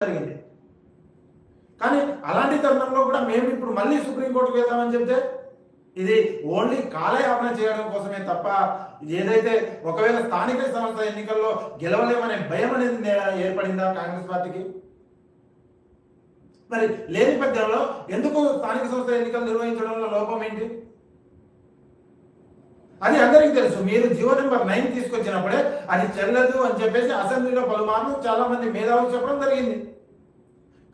జరిగింది. కానీ అలాంటి తరుణంలో కూడా మేము ఇప్పుడు మళ్ళీ సుప్రీంకోర్టుకు వెళ్దామని చెప్తే ఇది ఓన్లీ కాలయాపన చేయడం కోసమే తప్ప ఏదైతే ఒకవేళ స్థానిక సంస్థ ఎన్నికల్లో గెలవలేమనే భయం అనేది ఏర్పడిందా కాంగ్రెస్ పార్టీకి? మరి లేని పద్యంలో ఎందుకు స్థానిక సంస్థ ఎన్నికలు నిర్వహించడంలో లోపం ఏంటి? అది అందరికీ తెలుసు. మీరు జీవో నెంబర్ నైన్ తీసుకొచ్చినప్పుడే అది చెల్లదు అని చెప్పేసి అసెంబ్లీలో పలుమార్లు చాలా మంది మేధావులు చెప్పడం జరిగింది.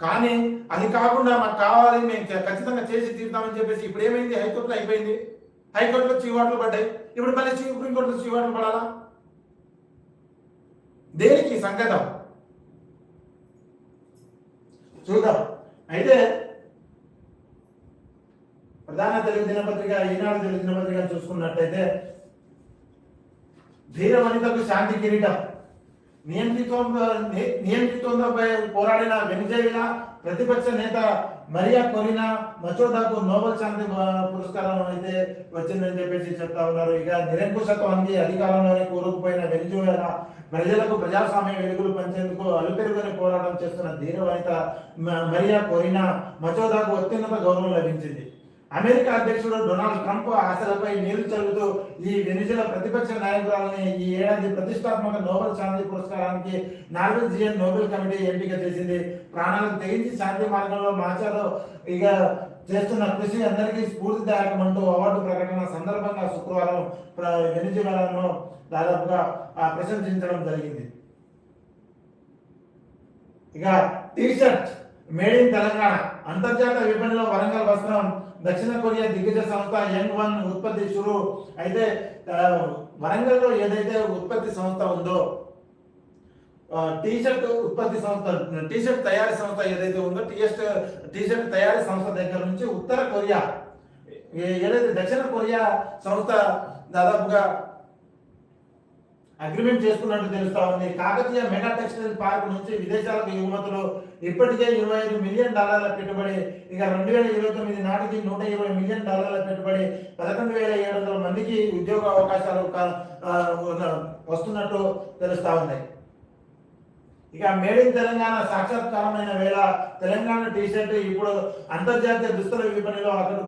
కానీ అది కాకుండా మాకు కావాలి మేము ఖచ్చితంగా చేసి తీరుతామని చెప్పేసి ఇప్పుడు ఏమైంది? హైకోర్టులో అయిపోయింది. హైకోర్టులో చీవాట్లు పడ్డాయి. ఇప్పుడు మళ్ళీ సుప్రీంకోర్టులో చీవాట్లు పడాలా? దేనికి సంగతం? చూద్దాం. అయితే ప్రధాన తెలుగు దినపత్రిక ఈనాడు తెలుగు దినపత్రిక చూసుకున్నట్టయితే ధీర వనితకు శాంతి కిరీటం. నియంత్రిత్వం ని- పోరాడిన వెనిజేలా ప్రతిపక్ష నేత మరియా కొరినా మచోదాకు నోబెల్ శాంతి పురస్కారం అయితే వచ్చిందని చెప్పేసి చెప్తా ఉన్నారు. ఇక నిరంకుశత్వానికి అధికారంలోనే కూరుకుపోయిన వెనిజువేలా ప్రజలకు ప్రజాస్వామ్య వెలుగులు పంచేందుకు అలుపెరుగుని పోరాటం చేస్తున్న ధీర వనిత మ- మరియా కొరినా మచోదాకు అత్యున్నత గౌరవం లభించింది. అమెరికా అధ్యక్షుడు డొనాల్డ్ ట్రంప్ ఆశలపై నీరు చల్లుతూ ఈ వెనిజుల ప్రతిపక్ష నాయకురాలని ఈ ఏడాది ప్రతిష్టాత్మక నోబెల్ శాంతి పురస్కారానికి నార్వేజియన్ నోబెల్ కమిటీ ఎంపిక చేసింది. ప్రాణాలకు తెగించి శాంతి మార్గంలో మాచారో ఇక చేస్తున్న కృషి అందరికీ స్ఫూర్తిదాయకమంటూ అవార్డు ప్రకటన సందర్భంగా శుక్రవారం ప్ర- వెనిజులాను దాదాపుగా ప్రశంసించడం జరిగింది. ఇక T shirt made in Telangana. అంతర్జాతీయ విపణిలో వరంగల్ వస్త్రం దక్షిణ కొరియా దిగ్గజ సంస్థ యంగ్ వన్ ఉత్పత్తి షురు. అయితే వరంగల్లో ఏదైతే ఉత్పత్తి సంస్థ ఉందో టీ షర్ట్ ఉత్పత్తి సంస్థ టీ షర్ట్ తయారీ సంస్థ ఏదైతే ఉందో టీ టీషర్ట్ తయారీ సంస్థ దగ్గర నుంచి ఉత్తర కొరియా ఏదైతే దక్షిణ కొరియా సంస్థ దాదాపుగా అగ్రిమెంట్ చేసుకున్నట్టు తెలుస్తా ఉంది. కాకతీయ మెగా టెక్స్టైల్ పార్క్ నుంచి విదేశాలకు ఎగుమతులు ఇప్పటికే ఇరవై ఐదు మిలియన్ డాలర్ల పెట్టుబడి ఇక రెండు వేల ఇరవై తొమ్మిది నాటికి నూట ఇరవై మిలియన్ డాలర్ల పెట్టుబడి పదకొండు వేల ఏడు వందల మందికి ఉద్యోగ అవకాశాలు వస్తున్నట్టు తెలుస్తా ఉన్నాయి ఇక మేడ్ ఇన్ తెలంగాణ సాక్షాత్కారమైన వేళ తెలంగాణ టీ షర్ట్ ఇప్పుడు అంతర్జాతీయ దుస్తుల విపణిలో అక్కడ